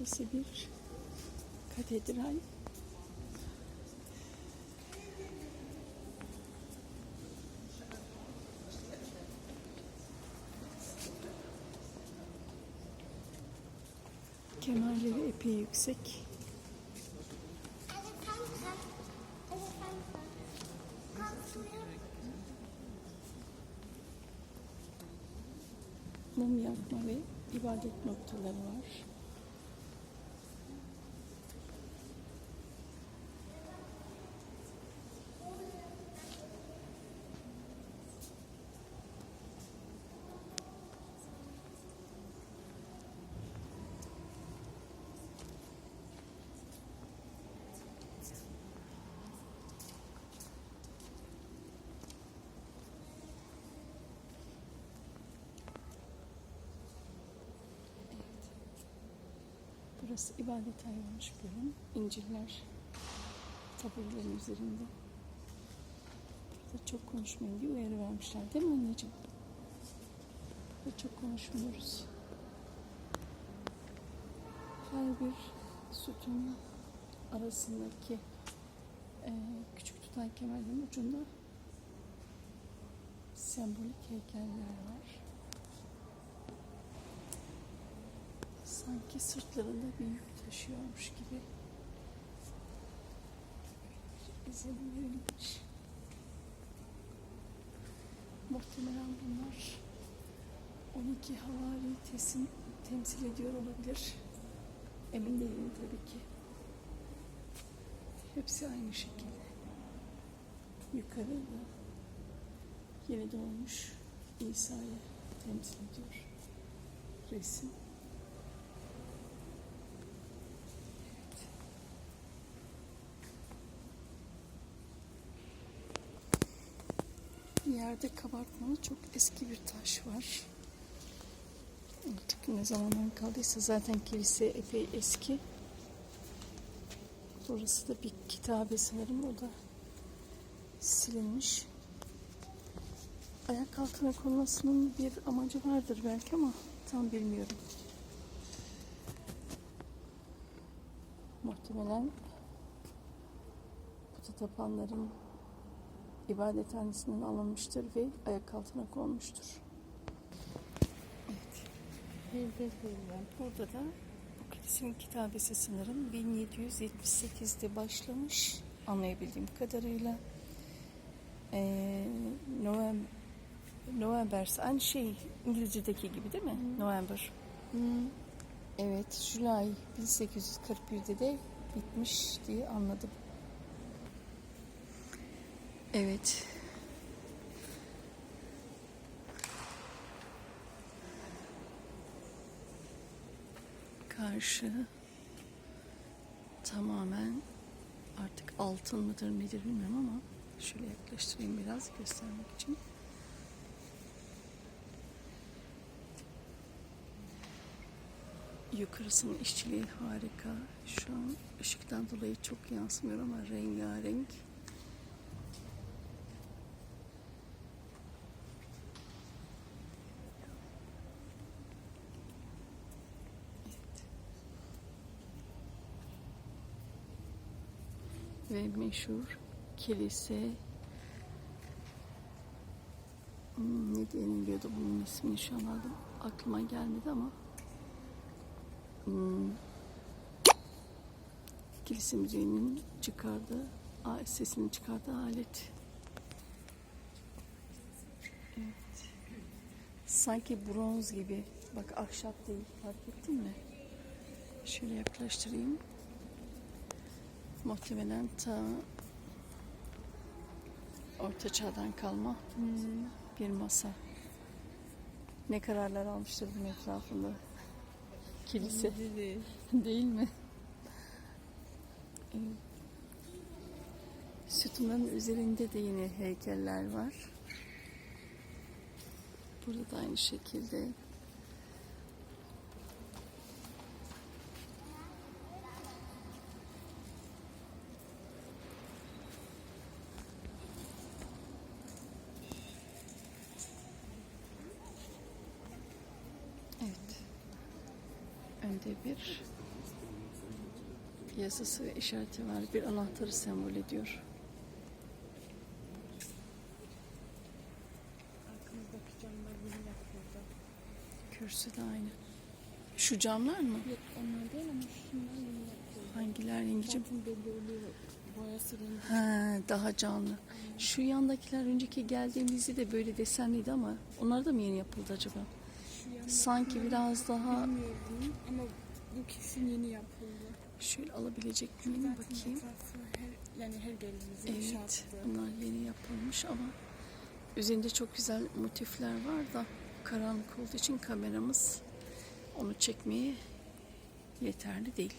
Burası bir katedral. Kemerleri epey yüksek. Mum yakma ve ibadet noktaları var. Burası ibadet olmuş bölüm. İnciller taburelerin üzerinde. Burada çok konuşmayın diye uyarı vermişler değil mi anneciğim? Burada çok konuşmuyoruz. Her bir sütun arasındaki eee, küçük tutan kemerlerin ucunda sembolik heykeller var. Sanki sırtlarında bir yük taşıyormuş gibi. İzlenim verilmiş. Muhtemelen bunlar 12 havari tesim, temsil ediyor olabilir. Emin değilim tabii ki. Hepsi aynı şekilde. Yukarıda yeni doğmuş İsa'yı temsil ediyor. Resim. Yerde kabartmalı çok eski bir taş var. Artık ne zamandan kaldıysa zaten kilise epey eski. Burası da bir kitabe sanırım. O da silinmiş. Ayak altına konmasının bir amacı vardır belki ama tam bilmiyorum. Muhtemelen puta tapanların ibadethanesinden alınmıştır ve ayak altına konmuştur. Evet. Burada da bu kilisenin kitabesi sanırım 1778'de başlamış anlayabildiğim kadarıyla. Ee, November, November aynı şey İngilizce'deki gibi değil mi? November. Evet, July 1841'de de bitmiş diye anladım. Evet. Karşı tamamen artık altın mıdır nedir bilmiyorum ama şöyle yaklaştırayım biraz göstermek için. Yukarısının işçiliği harika. Şu an ışıktan dolayı çok yansımıyor ama rengarenk. Ve meşhur kilise Hmm, ne deniliyordu bunun ismini şu an adım aklıma gelmedi ama hmm, kilise müziğinin çıkardığı sesini çıkardığı alet. Evet. Sanki bronz gibi bak ahşap değil fark ettin mi? Şöyle yaklaştırayım Muhtemelen ta orta çağdan kalma bir masa. Ne kararlar almıştır bunun etrafında. Kilise. Değil mi? Evet. Sütunların üzerinde de yine heykeller var. Burada da aynı şekilde Evet. Önde bir yazısı ve işareti var. Bir anahtarı sembol ediyor. Kürsü de aynı. Şu camlar mı? Yok onlar değil ama şunlar yeni. Hangiler İngilizce? Boyası rengi. Ha, daha canlı. Şu yandakiler önceki geldiğimizde de böyle desenliydi ama onlar da mı yeni yapıldı acaba? Sanki biraz daha bilmiyorum ama bu kesin yeni yapıldı. şöyle alabilecek miyim bakayım. her, yani her geldiğimizde Evet, bunlar yeni yapılmış ama üzerinde çok güzel motifler var da karanlık olduğu için kameramız onu çekmeye yeterli değil.